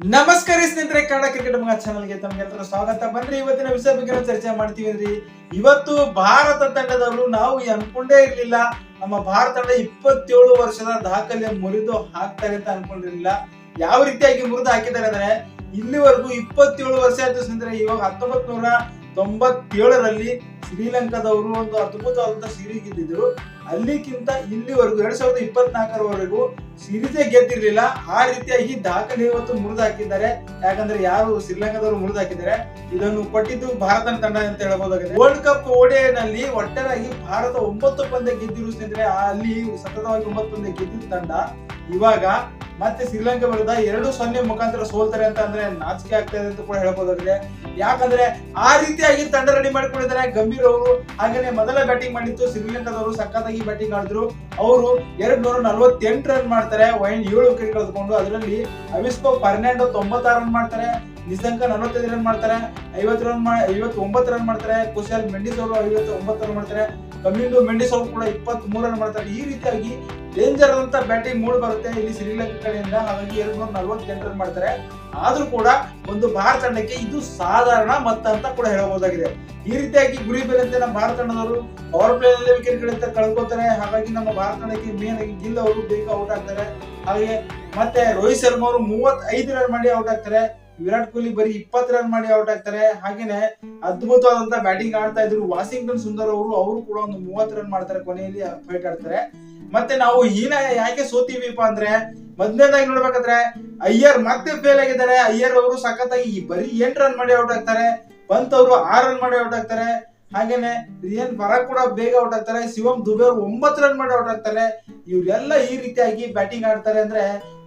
ನಮಸ್ಕಾರ ಸ್ನೇಹಿತರೆ, ಕನ್ನಡ ಕ್ರಿಕೆಟ್ ಮಗ ಚಾನಲ್ಗೆ ತಮಗೆಲ್ಲರ ಸ್ವಾಗತ. ಬನ್ರಿ, ಇವತ್ತಿನ ವಿಷಯ ಬಗ್ಗೆ ಚರ್ಚೆ ಮಾಡ್ತೀವಿ ಇವತ್ತು ಭಾರತ ತಂಡದವರು ನಾವು ಅನ್ಕೊಂಡೇ ಇರ್ಲಿಲ್ಲ. ನಮ್ಮ ಭಾರತ ತಂಡ ಇಪ್ಪತ್ತೇಳು ವರ್ಷದ ದಾಖಲೆ ಮುರಿದು ಹಾಕ್ತಾರೆ ಅಂತ ಅನ್ಕೊಂಡಿರ್ಲಿಲ್ಲ. ಯಾವ ರೀತಿಯಾಗಿ ಮುರಿದು ಹಾಕಿದ್ದಾರೆ ಅಂದ್ರೆ, ಇಲ್ಲಿವರೆಗೂ ಇಪ್ಪತ್ತೇಳು ವರ್ಷ ಆಯ್ತು ಸ್ನೇಹಿತರೆ, ಇವಾಗ ಹತ್ತೊಂಬತ್ ನೂರ ತೊಂಬತ್ತೇಳರಲ್ಲಿ ಶ್ರೀಲಂಕಾದವರು ಒಂದು ಅದ್ಭುತವಾದಂತಹ ಸೀರೀಸ್ ಗೆದ್ದಿದ್ರು. ಅಲ್ಲಿಗಿಂತ ಇಲ್ಲಿವರೆಗೂ ಎರಡ್ ಸಾವಿರದ ಇಪ್ಪತ್ನಾಲ್ಕರವರೆಗೂ ಸೀರೀಸೇ ಗೆದ್ದಿರ್ಲಿಲ್ಲ. ಆ ರೀತಿಯಾಗಿ ದಾಖಲೆ ಇವತ್ತು ಮುರಿದು ಹಾಕಿದ್ದಾರೆ ಯಾಕಂದ್ರೆ ಯಾರು ಶ್ರೀಲಂಕಾದವರು ಮುರಿದು ಹಾಕಿದ್ದಾರೆ ಇದನ್ನು ಕೊಟ್ಟಿದ್ದು ಭಾರತ ತಂಡ ಅಂತ ಹೇಳಬಹುದಾಗಿದೆ. ವರ್ಲ್ಡ್ ಕಪ್ನಲ್ಲಿ ಒಟ್ಟಾರಾಗಿ ಭಾರತ ಒಂಬತ್ತು ಪಂದ್ಯ ಗೆದ್ದಿರು ಸ್ನೇಹಿತರೆ. ಅಲ್ಲಿ ಸತತವಾಗಿ ಒಂಬತ್ತು ಪಂದ್ಯ ಗೆದ್ದಿದ್ದ ತಂಡ ಇವಾಗ ಮತ್ತೆ ಶ್ರೀಲಂಕಾ ವಿರುದ್ಧ ಎರಡು ಸೊನ್ನೆ ಮುಖಾಂತರ ಸೋಲ್ತಾರೆ ಅಂತ ಅಂದ್ರೆ ನಾಚಿಕೆ ಆಗ್ತಾ ಇದೆ ಅಂತ ಕೂಡ ಹೇಳ್ಬೋದಾಗಿದೆ ಯಾಕಂದ್ರೆ ಆ ರೀತಿಯಾಗಿ ತಂಡ ರೆಡಿ ಮಾಡ್ಕೊಂಡಿದ್ದಾರೆ. ಗಂಭೀರ್ ಅವರು ಹಾಗೇನೆ ಮೊದಲ ಬ್ಯಾಟಿಂಗ್ ಮಾಡಿತ್ತು ಶ್ರೀಲಂಕಾದವರು ಸಖತ್ತಾಗಿ ಬ್ಯಾಟಿಂಗ್ ಆಡಿದ್ರು. ಅವರು ಎರಡ್ ನೂರ ನಲವತ್ತೆಂಟು ರನ್ ಮಾಡ್ತಾರೆ. ವೈನ್ ಏಳು ವಿಕೆಟ್ ಕಳೆದುಕೊಂಡು ಅದರಲ್ಲಿ ಅವಿಸ್ಕೋ ಫರ್ನಾಂಡೋ ತೊಂಬತ್ತಾರು ರನ್ ಮಾಡ್ತಾರೆ. ನಿಸಂಕ ನಲವತ್ತೈದು ರನ್ ಮಾಡ್ತಾರೆ. ಐವತ್ತು ರನ್ ಮಾಡಿ ಐವತ್ತು ಒಂಬತ್ತು ರನ್ ಮಾಡ್ತಾರೆ. ಕುಶಾಲ್ ಮೆಂಡಿಸ್ ಅವರು ಐವತ್ತು ಒಂಬತ್ತು ರನ್ ಮಾಡ್ತಾರೆ. ಕಮಿಂಡು ಮೆಂಡಿಸ್ ಅವರು ಕೂಡ ಇಪ್ಪತ್ತ್ ಮೂರನ್ನು ರನ್ ಮಾಡ್ತಾರೆ. ಈ ರೀತಿಯಾಗಿ ಡೇಂಜರ್ ಅಂತ ಬ್ಯಾಟಿಂಗ್ ಮೂಡ್ ಬರುತ್ತೆ ಇಲ್ಲಿ ಶ್ರೀಲಂಕಾ ಕಡೆಯಿಂದ. ಹಾಗಾಗಿ ಎರಡ್ ನೂರ ನಲವತ್ತೆಂಟು ರನ್ ಮಾಡ್ತಾರೆ. ಆದ್ರೂ ಕೂಡ ಒಂದು ಭಾರತ ತಂಡಕ್ಕೆ ಇದು ಸಾಧಾರಣ ಮತ್ತ ಅಂತ ಕೂಡ ಹೇಳಬಹುದಾಗಿದೆ. ಈ ರೀತಿಯಾಗಿ ಗುರಿ ಬೆಲೆಂತೆ ನಮ್ಮ ಭಾರತ ತಂಡದವರು. ಪವರ್ ಪ್ಲೇ ನಲ್ಲಿ ವಿಕೆಟ್ ಗಳಿಂದ ಕಳ್ಕೊತಾರೆ. ಹಾಗಾಗಿ ನಮ್ಮ ಭಾರತ ತಂಡಕ್ಕೆ ಮೇನ್ ಆಗಿ ಗಿಲ್ ಅವರು ಬೇಗ ಔಟ್ ಆಗ್ತಾರೆ. ಹಾಗೆ ಮತ್ತೆ ರೋಹಿತ್ ಶರ್ಮಾ ಅವರು ಮೂವತ್ತೈದು ರನ್ ಮಾಡಿ ಔಟ್ ಆಗ್ತಾರೆ. ವಿರಾಟ್ ಕೊಹ್ಲಿ ಬರೀ ಇಪ್ಪತ್ತು ರನ್ ಮಾಡಿ ಔಟ್ ಆಗ್ತಾರೆ. ಹಾಗೇನೆ ಅದ್ಭುತವಾದಂತ ಬ್ಯಾಟಿಂಗ್ ಆಡ್ತಾ ಇದ್ರು. ವಾಷಿಂಗ್ಟನ್ ಸುಂದರ್ ಅವರು ಅವರು ಕೂಡ ಒಂದು ಮೂವತ್ತು ರನ್ ಮಾಡ್ತಾರೆ ಕೊನೆಯಲ್ಲಿ ಫೈಟ್ ಆಡ್ತಾರೆ. ಮತ್ತೆ ನಾವು ಹೀನ ಯಾಕೆ ಸೋತೀವಿಪ್ಪ ಅಂದ್ರೆ, ಮೊದಲನೇದಾಗಿ ನೋಡ್ಬೇಕಾದ್ರೆ, ಅಯ್ಯರ್ ಮತ್ತೆ ಫೇಲ್ ಆಗಿದ್ದಾರೆ. ಅಯ್ಯರ್ ಅವರು ಸಖತ್ತಾಗಿ ಬರೀ ಎಂಟು ರನ್ ಮಾಡಿ ಔಟ್ ಆಗ್ತಾರೆ. ಪಂತ್ ಅವರು ಆರು ರನ್ ಮಾಡಿ ಔಟ್ ಆಗ್ತಾರೆ. ಹಾಗೇನೆ ರಿಯನ್ ಬರ ಕೂಡ ಬೇಗ ಔಟ್ ಆಗ್ತಾರೆ. ಶಿವಂ ದುಬೆ ಅವರು ಒಂಬತ್ತು ರನ್ ಮಾಡಿ ಔಟ್ ಆಗ್ತಾರೆ. ಇವರೆಲ್ಲ ಈ ರೀತಿಯಾಗಿ ಬ್ಯಾಟಿಂಗ್ ಆಡ್ತಾರೆ ಅಂದ್ರೆ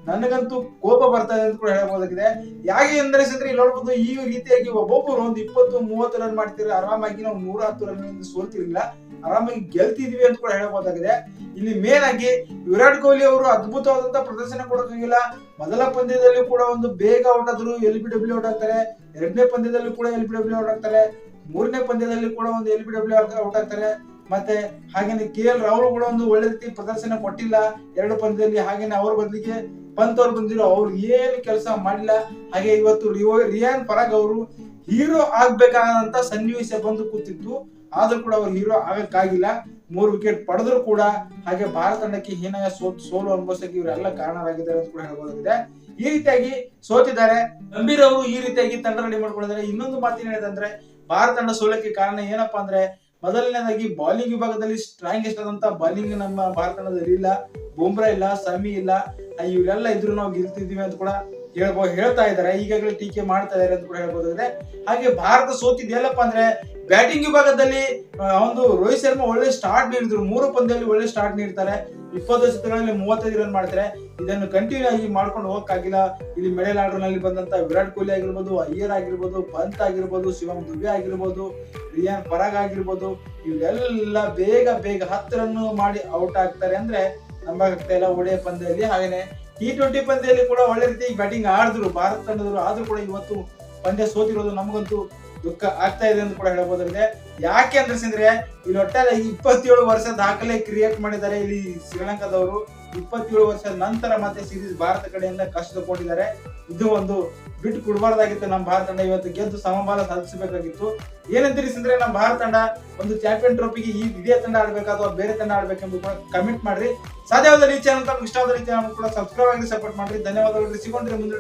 ನನಗಂತೂ ಕೋಪ ಬರ್ತಾ ಇದೆ ಅಂತ ಕೂಡ ಹೇಳಬಹುದಾಗಿದೆ ಯಾಕೆ ಅಂದ್ರೆ ಸ್ನೇಹಿತರೆ, ಇಲ್ಲಿ ನೋಡ್ಬೋದು ಈ ರೀತಿಯಾಗಿ ಒಬ್ಬೊಬ್ಬರು ಒಂದು ಇಪ್ಪತ್ತು, ಮೂವತ್ತು ರನ್ ಮಾಡ್ತಿದ್ರೆ ಆರಾಮಾಗಿ ನಾವು ನೂರ ಹತ್ತು ರನ್ ಸೋಲ್ತಿರ್ಲಿಲ್ಲ. ಆರಾಮಾಗಿ ಗೆಲ್ತಿದ್ವಿ ಅಂತ ಕೂಡ ಹೇಳಬಹುದಾಗಿದೆ ಇಲ್ಲಿ ಮೇನ್ ಆಗಿ ವಿರಾಟ್ ಕೊಹ್ಲಿ ಅವರು ಅದ್ಭುತವಾದಂತ ಪ್ರದರ್ಶನ ಕೊಡೋಕ್ಕಾಗಿಲ್ಲ. ಮೊದಲ ಪಂದ್ಯದಲ್ಲಿ ಕೂಡ ಒಂದು ಬೇಗ ಔಟ್ ಆದ್ರು ಎಲ್ ಬಿ ಡಬ್ಲ್ಯೂ ಔಟ್ ಆಗ್ತಾರೆ. ಎರಡನೇ ಪಂದ್ಯದಲ್ಲಿ ಕೂಡ ಎಲ್ ಬಿ ಡಬ್ಲ್ಯೂ ಔಟ್ ಆಗ್ತಾರೆ. ಮೂರನೇ ಪಂದ್ಯದಲ್ಲಿ ಕೂಡ ಒಂದು ಎಲ್ ಬಿ ಡಬ್ಲ್ಯೂ ಔಟ್ ಆಗ್ತಾರೆ. ಮತ್ತೆ ಹಾಗೇನೆ ಕೆ ಎಲ್ ರಾಹುಲ್ ಕೂಡ ಒಂದು ಒಳ್ಳೆ ರೀತಿ ಪ್ರದರ್ಶನ ಕೊಟ್ಟಿಲ್ಲ. ಎರಡು ಪಂದ್ಯದಲ್ಲಿ ಹಾಗೇನೆ ಅವ್ರ ಬದಲಿಗೆ ಪಂತ್ ಅವ್ರು ಬಂದಿರೋ ಅವ್ರು ಏನು ಕೆಲಸ ಮಾಡಿಲ್ಲ ಹಾಗೆ ಇವತ್ತು ರಿಯೋ, ರಿಯಾನ್ ಪರಾಗ್ ಅವರು ಹೀರೋ ಆಗ್ಬೇಕಾದಂತ ಸನ್ನಿವೇಶ ಬಂದು ಕೂತಿತ್ತು. ಆದ್ರೂ ಕೂಡ ಅವ್ರು ಹೀರೋ ಆಗಕ್ಕಾಗಿಲ್ಲ. ಮೂರು ವಿಕೆಟ್ ಪಡೆದ್ರು ಕೂಡ ಹಾಗೆ ಭಾರತ ತಂಡಕ್ಕೆ ಹೀನಾಯ ಸೋತ್ ಸೋಲು ಅನುಭವಿಸಕ್ಕೆ ಇವರೆಲ್ಲ ಕಾರಣರಾಗಿದ್ದಾರೆ ಅಂತ ಕೂಡ ಹೇಳ್ಬೋದಾಗಿದೆ ಈ ರೀತಿಯಾಗಿ ಸೋತಿದ್ದಾರೆ. ಗಂಭೀರ್ ಅವರು ಈ ರೀತಿಯಾಗಿ ತಂಡ ರೆಡಿ ಮಾಡ್ಕೊಳ್ತಾರೆ ಇನ್ನೊಂದು ಮಾತಿನ ಹೇಳಿದಂದ್ರೆ ಭಾರತ ತಂಡ ಸೋಲಕ್ಕೆ ಕಾರಣ ಏನಪ್ಪಾ ಅಂದ್ರೆ, ಮೊದಲನೇದಾಗಿ ಬಾಲಿಂಗ್ ವಿಭಾಗದಲ್ಲಿ ಸ್ಟ್ರಾಂಗೆಸ್ಟ್ ಆದಂತ ಬಾಲಿಂಗ್ ನಮ್ಮ ಭಾರತ ತಂಡದಲ್ಲಿ ಇಲ್ಲ. ಬುಮ್ರಾ ಇಲ್ಲ ಸಮಿ ಇಲ್ಲ ಇವರೆಲ್ಲ ಇದ್ರು ನಾವು ಗೆಲ್ತಿದೀವಿ ಅಂತ ಕೂಡ ಹೇಳ್ಬೋದು ಹೇಳ್ತಾ ಇದ್ದಾರೆ. ಈಗಾಗಲೇ ಟೀಕೆ ಮಾಡ್ತಾ ಇದ್ದಾರೆ ಅಂತ ಕೂಡ ಹೇಳ್ಬೋದಾಗಿದೆ. ಹಾಗೆ ಭಾರತ ಸೋತಿದ್ಯಲ್ಲಪ್ಪ ಅಂದ್ರೆ ಬ್ಯಾಟಿಂಗ್ ವಿಭಾಗದಲ್ಲಿ ಒಂದು ರೋಹಿತ್ ಶರ್ಮಾ ಒಳ್ಳೆ ಸ್ಟಾರ್ಟ್ ನೀಡಿದ್ರು. ಮೂರು ಪಂದ್ಯದಲ್ಲಿ ಒಳ್ಳೆ ಸ್ಟಾರ್ಟ್ ನೀಡ್ತಾರೆ. ಇಪ್ಪತ್ತು ಶತಕಗಳಲ್ಲಿ ಮೂವತ್ತೈದು ರನ್ ಮಾಡ್ತಾರೆ. ಇದನ್ನು ಕಂಟಿನ್ಯೂ ಆಗಿ ಮಾಡ್ಕೊಂಡು ಹೋಗಕ್ಕಾಗಿಲ್ಲ. ಇಲ್ಲಿ ಮಿಡಲ್ ಆರ್ಡರ್ನಲ್ಲಿ ಬಂದಂತ ವಿರಾಟ್ ಕೊಹ್ಲಿ ಆಗಿರ್ಬೋದು, ಅಯ್ಯರ್ ಆಗಿರ್ಬೋದು, ಪಂತ್ ಆಗಿರ್ಬೋದು ಶಿವಮ್ ದುಬೆ ಆಗಿರ್ಬೋದು, ರಿಯಾನ್ ಪರಾಗ್ ಆಗಿರ್ಬೋದು, ಇವರೆಲ್ಲ ಬೇಗ ಬೇಗ ಹತ್ತು ರನ್ ಮಾಡಿ ಔಟ್ ಆಗ್ತಾರೆ. ಅಂದ್ರೆ ನಂಬಾಗ್ತಾ ಇಲ್ಲ ಒಳ್ಳೆಯ ಪಂದ್ಯದಲ್ಲಿ ಹಾಗೇನೆ ಟಿ ಟ್ವೆಂಟಿ ಪಂದ್ಯದಲ್ಲಿ ಕೂಡ ಒಳ್ಳೆ ರೀತಿ ಬ್ಯಾಟಿಂಗ್ ಆಡಿದ್ರು. ಭಾರತ ತಂಡದವರು ಆದ್ರೂ ಕೂಡ ಇವತ್ತು ಪಂದ್ಯ ಸೋತಿರೋದು ನಮಗಂತೂ ದುಃಖ ಆಗ್ತಾ ಇದೆ ಅಂತ ಕೂಡ ಹೇಳ್ಬೋದಾಗಿದೆ ಯಾಕೆ ಅಂದ್ರೆ ಇಲ್ಲಿ ಒಟ್ಟಾರೆ ಇಪ್ಪತ್ತೇಳು ವರ್ಷ ದಾಖಲೆ ಕ್ರಿಯೇಟ್ ಮಾಡಿದ್ದಾರೆ ಇಲ್ಲಿ ಶ್ರೀಲಂಕಾದವರು. ಇಪ್ಪತ್ತೇಳು ವರ್ಷದ ನಂತರ ಮತ್ತೆ ಸೀರೀಸ್ ಭಾರತ ಕಡೆಯಿಂದ ಕಷ್ಟ ತಗೊಂಡಿದ್ದಾರೆ. ಇದು ಒಂದು ಬಿಟ್ಟು ಕೊಡಬಾರ್ದಾಗಿತ್ತು ನಮ್ಮ ಭಾರತ ತಂಡ. ಇವತ್ತು ಗೆದ್ದು ಸಮಬಾಲ ಸಾಧಿಸಬೇಕಾಗಿತ್ತು. ಏನಂತೀರಿ ತಿಳಿಸಿದ್ರೆ ನಮ್ಮ ಭಾರತ ತಂಡ ಒಂದು ಚಾಂಪಿಯನ್ ಟ್ರೋಫಿಗೆ ಈ ಇದೇ ತಂಡ ಆಡ್ಬೇಕಾ ಅಥವಾ ಬೇರೆ ತಂಡ ಆಡ್ಬೇಕೆಂದು ಕೂಡ ಕಮೆಂಟ್ ಮಾಡ್ರಿ. ಸಾಧ್ಯವಾದ ಈ ಚಾನಲ್ ಇಷ್ಟವಾದ ಚಾನಲ್ ಕೂಡ ಸಬ್ಸ್ಕ್ರೈಬ್ ಆಗಿ ಸಪೋರ್ಟ್ ಮಾಡ್ರಿ. ಧನ್ಯವಾದಗಳು. ಸಿಗೊಂಡ್ರೆ ಮುಂದೆ